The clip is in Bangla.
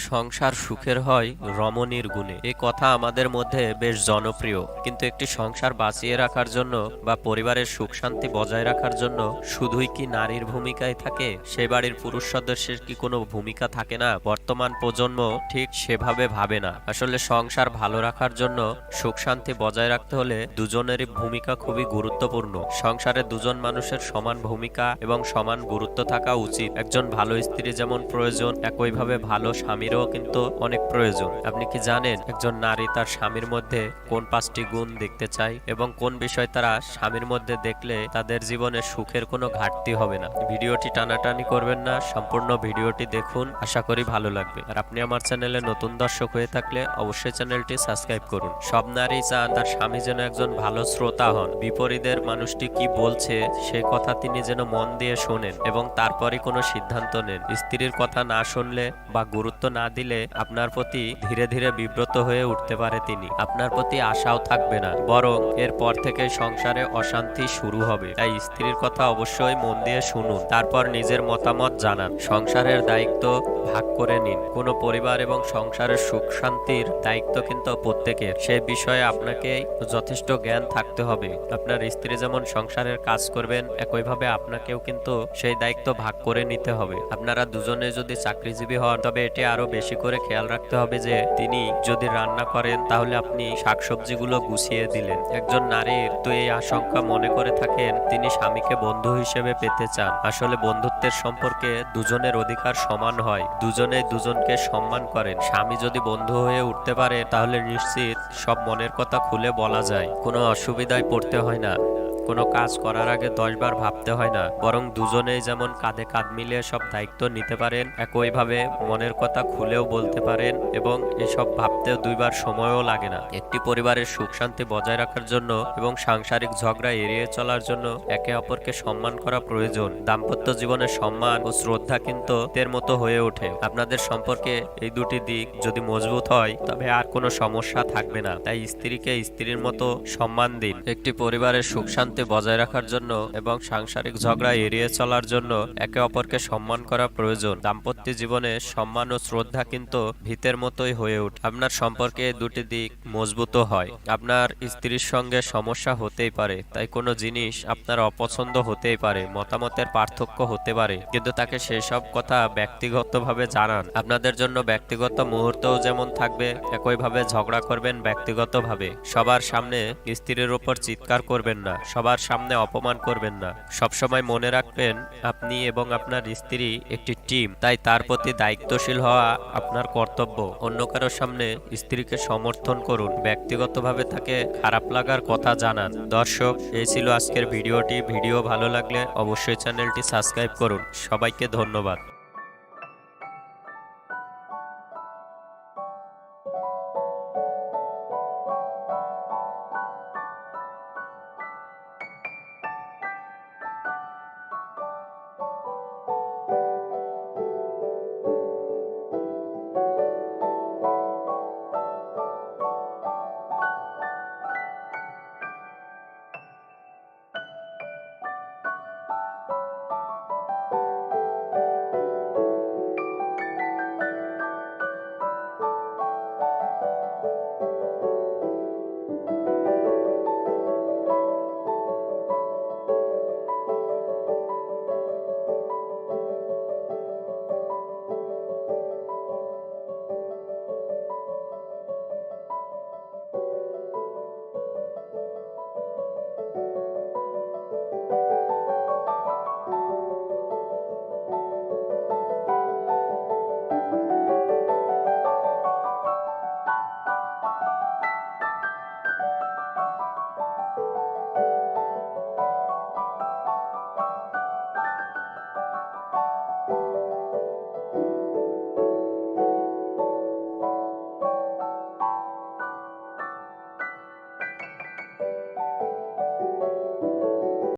সংসার সুখের হয় রমণীর গুণে। এ কথা আমাদের মধ্যে বেশ জনপ্রিয়। কিন্তু একটি সংসার বাঁচিয়ে রাখার জন্য বা পরিবারের সুখ শান্তি বজায় রাখার জন্য শুধুই কি নারীর ভূমিকায় থাকে? সে বাড়ির পুরুষ সদস্যের কি কোনো ভূমিকা থাকে না? বর্তমান প্রজন্ম ঠিক সেভাবে ভাবে না। আসলে সংসার ভালো রাখার জন্য সুখ শান্তি বজায় রাখতে হলে দুজনেরই ভূমিকা খুবই গুরুত্বপূর্ণ। সংসারে দুজন মানুষের সমান ভূমিকা এবং সমান গুরুত্ব থাকা উচিত। একজন ভালো স্ত্রী যেমন প্রয়োজন, একইভাবে ভালো স্বামীরও কিন্তু অনেক প্রয়োজন। আপনি কি জানেন একজন নারী তার স্বামীর মধ্যে কোন পাঁচটি গুণ দেখতে চায় এবং কোন বিষয় তারা স্বামীর মধ্যে দেখলে তাদের জীবনে সুখের কোনো ঘাটতি হবে না? ভিডিওটি টানাটানি করবেন না, সম্পূর্ণ ভিডিওটি দেখুন। আশা করি ভালো লাগবে। আর আপনি আমার চ্যানেলে নতুন দর্শক হয়ে থাকলে অবশ্যই চ্যানেলটি সাবস্ক্রাইব করুন। সব নারী চান তার স্বামী যেন একজন ভালো শ্রোতা হন। বিপরীতের মানুষটি কি বলছে সে কথা তিনি যেন মন দিয়ে শোনেন এবং তারপরে কোনো সিদ্ধান্ত নেন। স্ত্রীর কথা না শুনলে বা গুরুত্ব না দিলে আপনার প্রতি ধীরে ধীরে বিব্রত হয়ে উঠতে পারে তিনি। আপনার প্রতি আশাও থাকবে না, বরং এরপর থেকে সংসারে অশান্তি শুরু হবে। তাই স্ত্রীর কথা অবশ্যই মন দিয়ে শুনুন, তারপর নিজের মতামত জানান। সংসারের দায়িত্ব ভাগ করে নিন। কোনো পরিবার এবং সংসারের সুখ শান্তির দায়িত্ব কিন্তু প্রত্যেকের। সে বিষয়ে আপনাকে যথেষ্ট জ্ঞান থাকতে হবে। আপনার স্ত্রী যেমন সংসারের কাজ করবেন, একইভাবে আপনাকেও কিন্তু সেই দায়িত্ব ভাগ করে নিতে হবে। আপনারা দুজনে যদি চাকরিজীবী হন, তবে এটি আরও বেশি করে খেয়াল রাখতে হবে যে তিনি যদি রান্না করেন, তাহলে আপনি শাকসবজিগুলো গুছিয়ে দিলেন। একজন নারীর তো এই আশঙ্কা মনে করে থাকেন, তিনি স্বামীকে বন্ধু হিসেবে পেতে চান। আসলে বন্ধুত্বের সম্পর্কে দুজনের অধিকার সমান হয়। দুজনে দুজনকে সম্মান করেন। স্বামী যদি বন্ধু হয়ে উঠতে পারে, তাহলে নিশ্চিত সব মনের কথা খুলে বলা যায়। কোনো অসুবিধায় পড়তে হয় না। কোনো কাজ করার আগে দশবার ভাবতে হয় না, বরং দুজনেই যেমন কাঁধে কাঁধ মিলিয়ে সব দায়িত্ব নিতে পারেন, একইভাবে মনের কথা খুলেও বলতে পারেন এবং এসব ভাবতেও দুইবার সময়ও লাগে না। একটি পরিবারের সুখ শান্তি বজায় রাখার জন্য এবং সাংসারিক ঝগড়া এড়িয়ে চলার জন্য একে অপরকে সম্মান করা প্রয়োজন। দাম্পত্য জীবনে সম্মান ও শ্রদ্ধা কিন্তু এর মতো হয়ে ওঠে। আপনাদের সম্পর্কে এই দুটি দিক যদি মজবুত হয়, তবে আর কোনো সমস্যা থাকবে না। তাই স্ত্রীকে স্ত্রীর মতো সম্মান দিন। একটি পরিবারের সুখ শান্তি বজায় রাখার জন্য এবং সাংসারিক ঝগড়া এড়িয়ে চলার জন্য একে অপরকে সম্মান করা প্রয়োজন। দাম্পত্য জীবনে সম্মান ও শ্রদ্ধা কিন্তু ভিতের মতোই হয়ে ওঠে। আপনার সম্পর্কে দুটি দিক মজবুত হয়। আপনার স্ত্রীর সঙ্গে সমস্যা হতেই পারে, তাই কোনো জিনিস আপনার অপছন্দ হতেই পারে, মতামতের পার্থক্য হতে পারে, কিন্তু তাকে সেই সব কথা ব্যক্তিগতভাবে জানান। আপনাদের জন্য ব্যক্তিগত মুহূর্তও যেমন থাকবে, একইভাবে ঝগড়া করবেন ব্যক্তিগতভাবে। সবার সামনে স্ত্রীর ওপর চিৎকার করবেন না। সবার সামনে অপমান করবেন না। সবসময় মনে রাখবেন, আপনি এবং আপনার স্ত্রী একটি টিম, তাই তার প্রতি দায়িত্বশীল হওয়া আপনার কর্তব্য। অন্য কারোর সামনে স্ত্রীকে সমর্থন করুন, ব্যক্তিগতভাবে তাকে খারাপ লাগার কথা জানান। দর্শক, এই ছিল আজকের ভিডিওটি। ভিডিও ভালো লাগলে অবশ্যই চ্যানেলটি সাবস্ক্রাইব করুন। সবাইকে ধন্যবাদ।